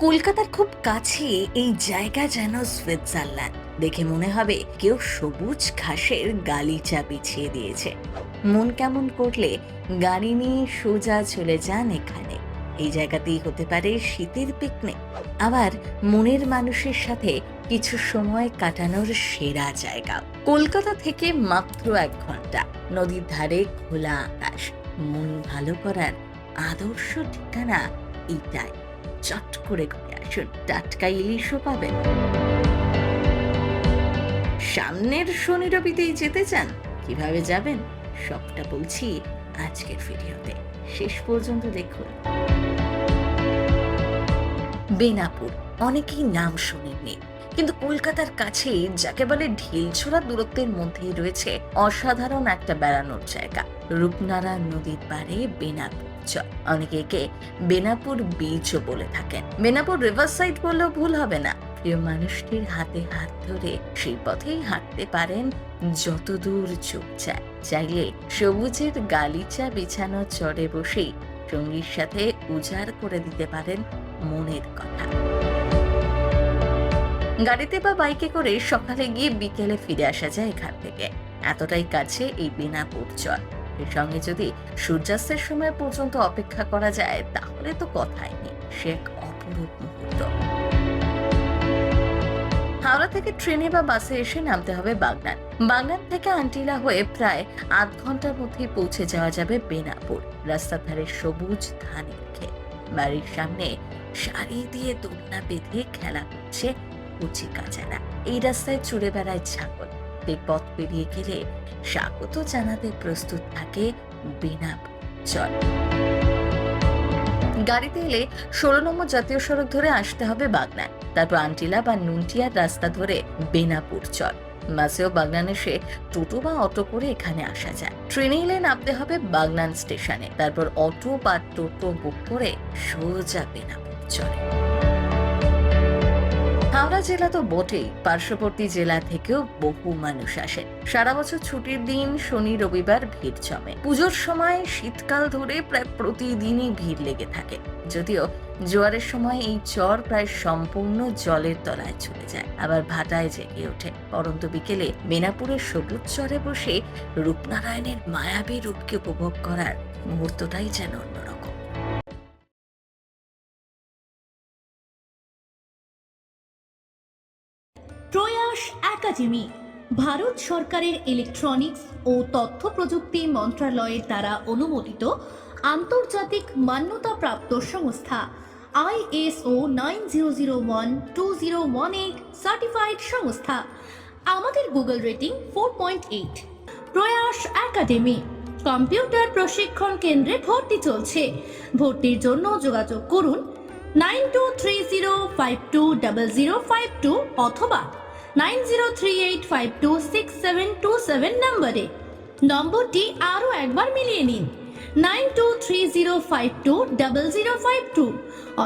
কলকাতার খুব কাছে এই জায়গা যেন সুইজারল্যান্ড দেখে মনে হবে কেউ সবুজ ঘাসের গালিচা বিছিয়ে দিয়েছে। মন কেমন করলে গাড়ি নিয়ে সোজা চলে যান এখানে। এই জায়গাতেই হতে পারে শীতের পিকনিক আবার মনের মানুষের সাথে কিছু সময় কাটানোর সেরা জায়গা। কলকাতা থেকে মাত্র এক ঘণ্টা। নদীর ধারে খোলা আকাশ। মন ভালো করার আদর্শ ঠিকানা এটাই। চট করে ঘুরে আসুন টাটকা ইলিশও পাবেন সামনের শনি রবিতেই যেতে চান? কীভাবে যাবেন? সবটা বলছি আজকের ভিডিওতে। শেষ পর্যন্ত দেখুন। বেনাপুর, অনেকেই নাম শোনেননি। কিন্তু কলকাতার কাছে, যাকে বলে ঢিলছোড়া দূরত্বের মধ্যেই রয়েছে, অসাধারণ একটা বেড়ানোর জায়গা। রূপনারায়ণ নদীর পাড়ে বেনাপুর। চর অনেকে একে বেনাপুর বিচও বলে থাকেন। বেনাপুর রিভার সাইড বললেও ভুল হবে না। প্রিয় মানুষটির হাতে হাত ধরে সেই পথেই হাঁটতে পারেন যতদূর চোখ চায়। চাইলে সবুজের গালিচা বিছানো চড়ে বসেই সঙ্গীর সাথে উজাড় করে দিতে পারেন মনের কথা। গাড়িতে বা বাইকে করে সকালে গিয়ে বিকেলে ফিরে আসা যায় এখান থেকে। এতটাই কাছে এই বেনাপুর চর। এর সঙ্গে যদি সূর্যাস্তের সময় পর্যন্ত অপেক্ষা করা যায়, তাহলে তো কথাই নেই। সে এক অপরূপ মুহূর্ত। হাওড়া থেকে ট্রেনে বা বাসে এসে নামতে হবে বাগনান। বাগনান থেকে আন্টিলা হয়ে প্রায় আধ ঘণ্টার মধ্যেই পৌঁছে যাওয়া যাবে বেনাপুর, রাস্তার ধারে সবুজ ধানের ক্ষেত বাড়ির সামনে সারি দিয়ে দোলনা বেঁধে খেলা করছে কচি কাচারা। এই রাস্তায় চড়ে বেড়ায় ছাগল। পথ পেরিয়ে গেলে স্বাগত জানাতে প্রস্তুত থাকে বেনাপুর চল। গাড়িতে এলে ষোলো নম্বর জাতীয় সড়ক ধরে আসতে হবে বাগনান। তারপর আন্টিলা বা নুনটিয়ার রাস্তা ধরে বেনাপুর চল। বাসেও বাগনান এসে টোটো বা অটো করে এখানে আসা যায়। ট্রেনে এলে নামতে হবে বাগনান স্টেশনে। তারপর অটো বা টোটো বুক করে সোজা বেনাপুর চলে। হাওড়া জেলা তো বটেই। পার্শ্ববর্তী জেলা থেকেও বহু মানুষ আসেন সারা বছর ছুটির দিন শনি, রবিবার ভিড় জমে। পুজোর সময় শীতকাল ধরে প্রায় প্রতিদিনই ভিড় লেগে থাকে। যদিও জোয়ারের সময় এই চর প্রায় সম্পূর্ণ জলের তলায় চলে যায়, আবার ভাটায় জেগে ওঠে। পরন্ত বিকেলে বেনাপুরের সবুজ চরে বসে রূপনারায়ণের মায়াবী রূপকে উপভোগ করার মুহূর্তটাই যেন অন্যরকম। একাডেমি ভারত সরকারের ইলেকট্রনিক্স ও তথ্য প্রযুক্তি মন্ত্রণালয়ের দ্বারা অনুমোদিত আন্তর্জাতিক মান্যতাপ্রাপ্ত সংস্থা ISO nine zero zero one two zero one eight certified সংস্থা। আমাদের Google rating four point eight. Prayas academy. Computer প্রশিক্ষণ কেন্দ্রে ভর্তি চলছে। ভর্তির জন্য যোগাযোগ করুন nine two three zero five two double zero five two অথবা nine zero three eight five two six seven two seven নম্বরে। নম্বরটি আরও একবার মিলিয়ে নিন। Nine two three zero five two double zero five two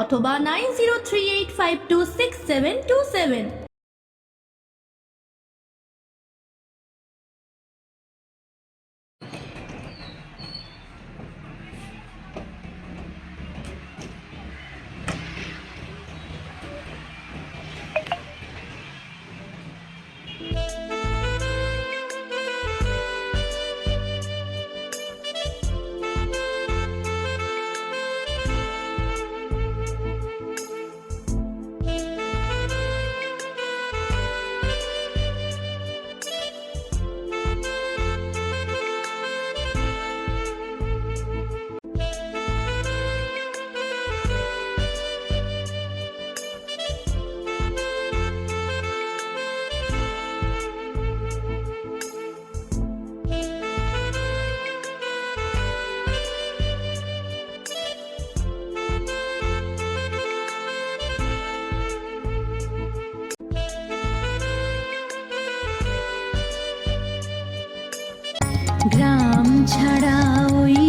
অথবা nine zero three eight five two six seven two seven. গ্রাম ছাড়া ওই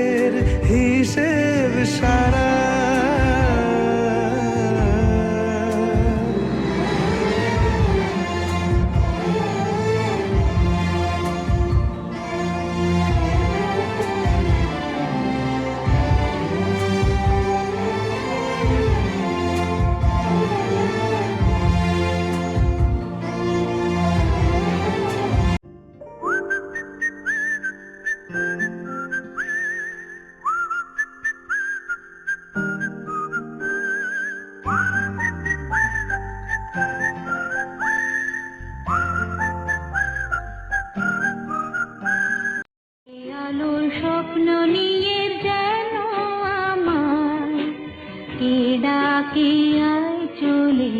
কে ডাকে আয় চলে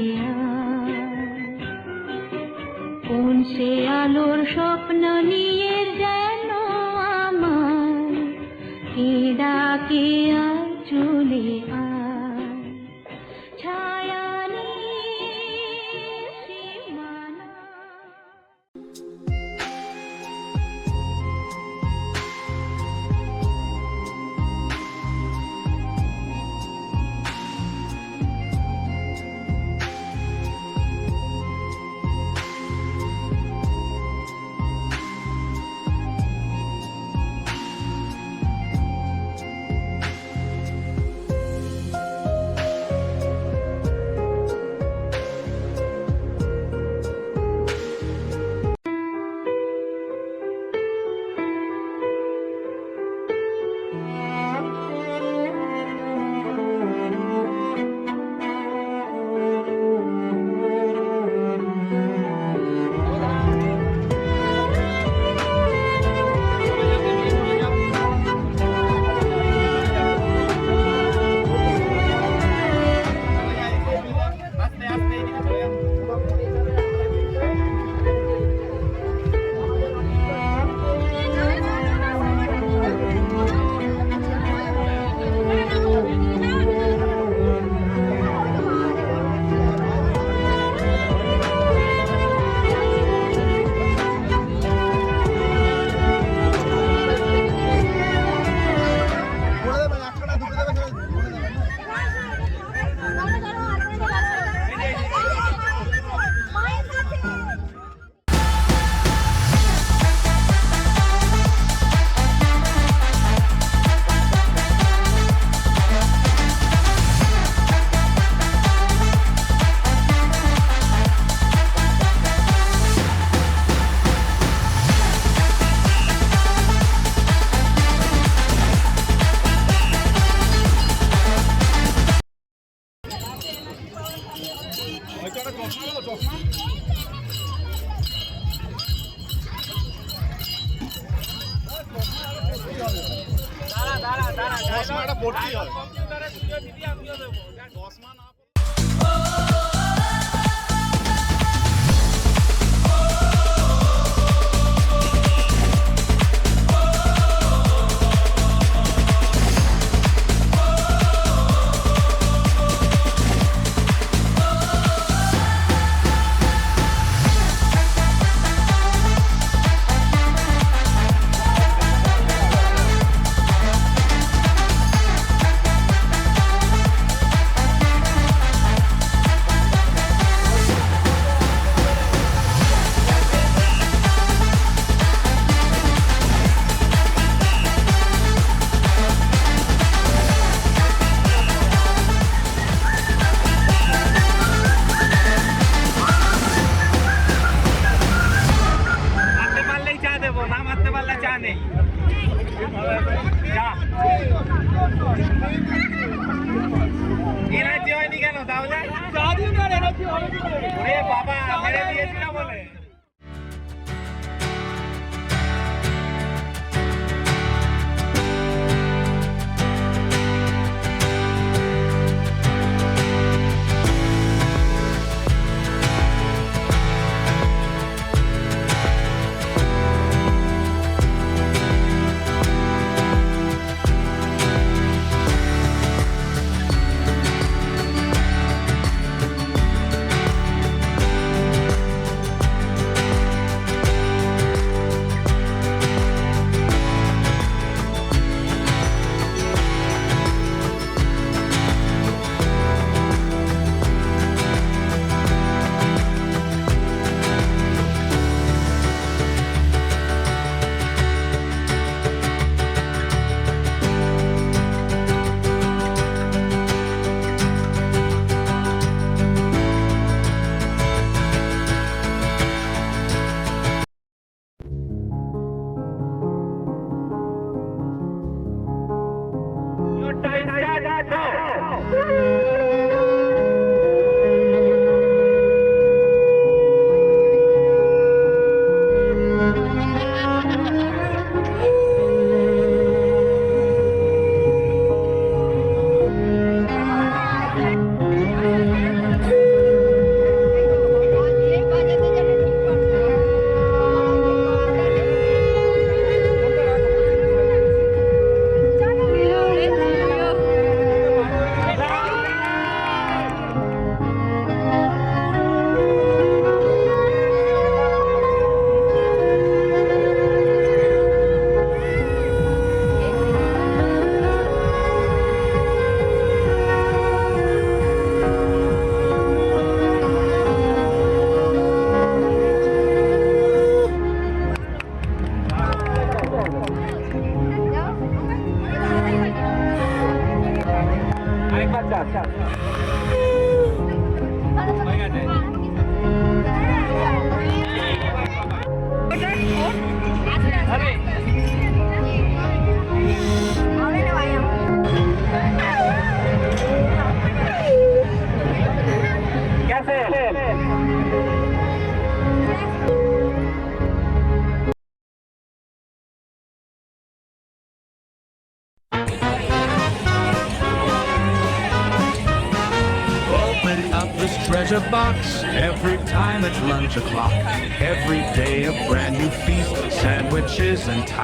কোন সে আলোর স্বপ্ন নিয়ে যেন আমার কে ডাকে আয় চলে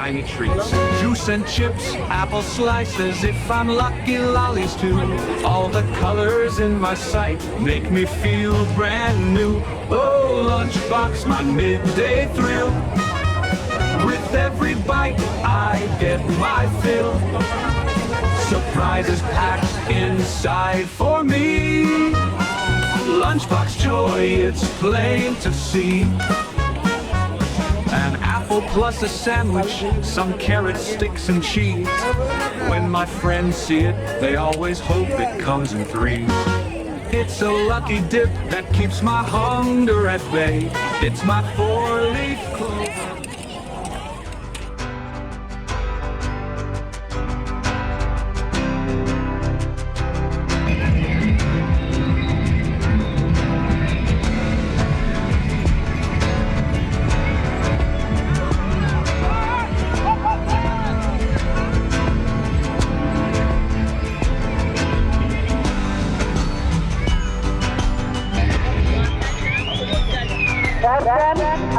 tiny treats. Juice and chips, apple slices, if I'm lucky, lollies too. All the colors in my sight make me feel brand new. Oh, lunchbox, my midday thrill. With every bite, I get my fill. Surprises packed inside for me. Lunchbox joy, it's plain to see. Apple plus a sandwich, some carrot sticks and cheese. When my friends see it, they always hope it comes in threes. It's a lucky dip that keeps my hunger at bay. It's my four-leaf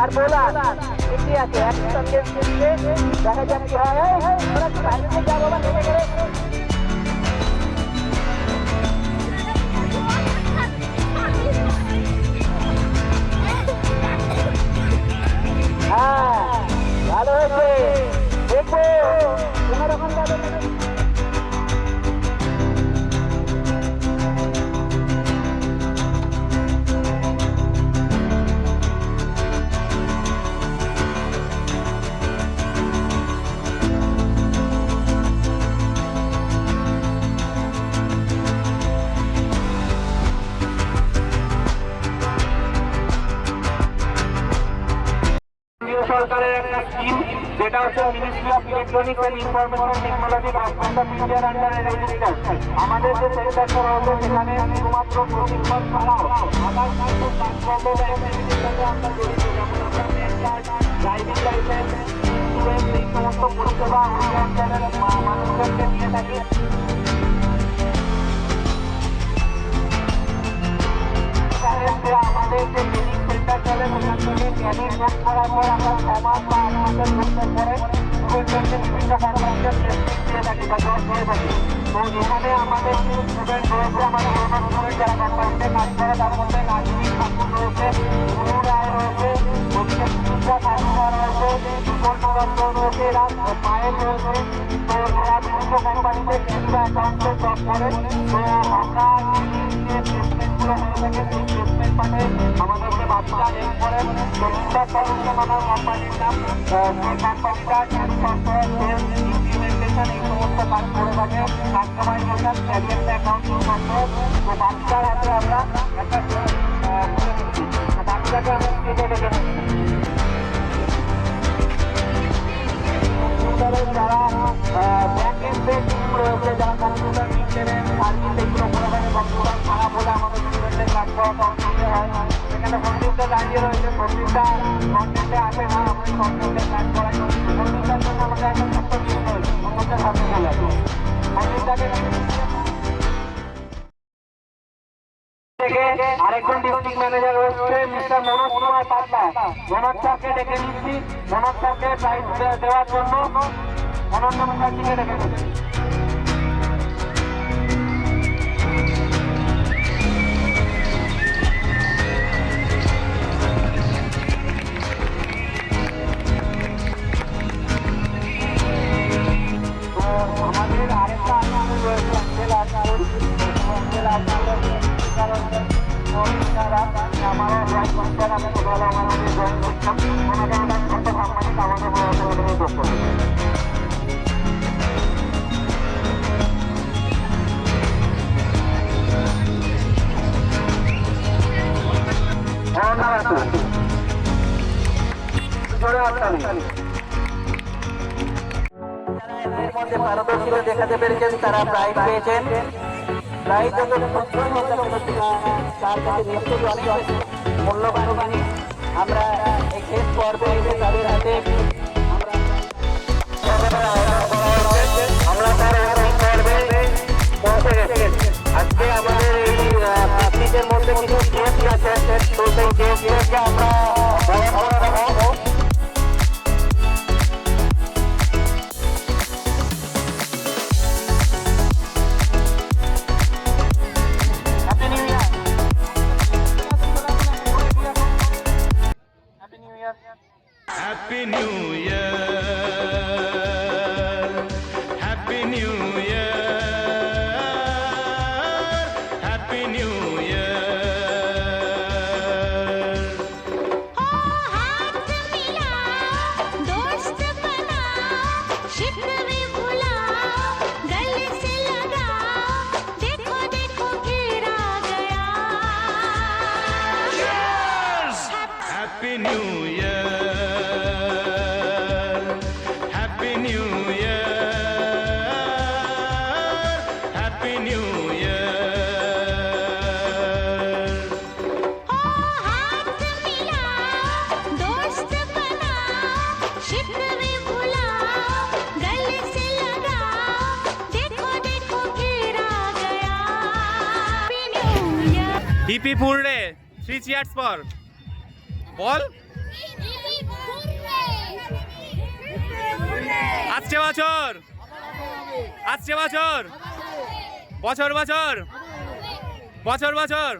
আর বোলা এটি একসঙ্গে দেখা যাক কি হয়। Of information technology government of ইন্ডিয়ার আন্ডারে register আমাদের যে সেন্টারটা রয়েছে সেখানে শুধুমাত্র প্রশিক্ষণ ছাড়াও সাথে আমরা আমরা ড্রাইভিং লাইসেন্স এই সমস্ত পরিষেবা অঞ্চলের দিয়ে থাকি। আমাদের যে চলে সেখান থেকে ট্রেনিং শেষ করার পর আমরা ছ বা আট মাসের কোর্সের পরে বিভিন্ন কর্মসূচির ট্রেনিং দিয়ে থাকি বা জব দিয়ে থাকি। তো এখানে আমাদের কিছু স্টুডেন্ট রয়েছে, আমাদের অন্য স্টুডেন্ট যারা কোম্পানিতে কাজ করে তার মধ্যে নাজমি ঠাকুর রয়েছে গুরু রায় রয়েছে ওদিকে সুচিত্রা রয়েছে সুপর্ণ রয়েছে, এরা পায়েল রয়েছে তো এরা বিভিন্ন কোম্পানিতে কেন্দ্র অ্যাকাউন্টে জব করে তো আমরা যে প্লেসমেন্টগুলো হয়ে থাকে সেই প্লেসমেন্ট মানে আমাদেরকে বাচ্চা হেল্প করেন রবীন্দ্র সলিউশন আমার কোম্পানির নাম আহ, সেই কোম্পানিটা ক্যারি সফটওয়্যার সেলস ইমপ্লিমেন্টেশন এই সমস্ত কাজ করে থাকে কাস্টমাইজেশন ক্যারিয়ার অ্যাকাউন্টিং সফটওয়্যার তো বাচ্চার হাতে আমরা একটা আহ, তুলে দিচ্ছি তো বাচ্চাকে আমি কেটে রেখে যারা ব্যাক এন্ডে টিম রয়েছে যারা কম্পিউটার মেনটেনেন্স সার্ভিস এগুলো করে কম্পিউটার খারাপ হলে আমাদের স্টুডেন্টদের কাজ করা কম্পিউটার হয় সেখানে কম্পিউটার দাঁড়িয়ে রয়েছে কম্পিউটার কন্টেন্টে আসে না আমরা কম্পিউটার কাজ করাই কম্পিউটার জন্য আমাদের একটা ছোট্ট টিম রয়েছে কম্পিউটার সাথে চলে কম্পিউটারকে থেকে আরেকজন ডিস্ট্রিক্ট ম্যানেজার রয়েছে মিস্টার মনোজ কুমার পাটনা মনোজ স্যারকে ডেকে নিচ্ছি। মনোজ স্যারকে প্রাইজ দেওয়ার জন্য। অনন্য মুখার্জিকে ডেকে নিচ্ছি মধ্যে পারদর্শিতা দেখাতে পেরেছেন তারা প্রাইজ পেয়েছেন প্রাইজ তার কাছে নিশ্চয়ই আমরা এই শেষ পর্বে আমরা তার পর্বে আজকে আমাদের মধ্যে কিছু গেস্ট আছে তো সেই আমরা বিপি ফুরড়ে থ্রি চিয়ার্স পর বল। আসছে বছর। আসছে বছর। বছর বছর। বছর বছর।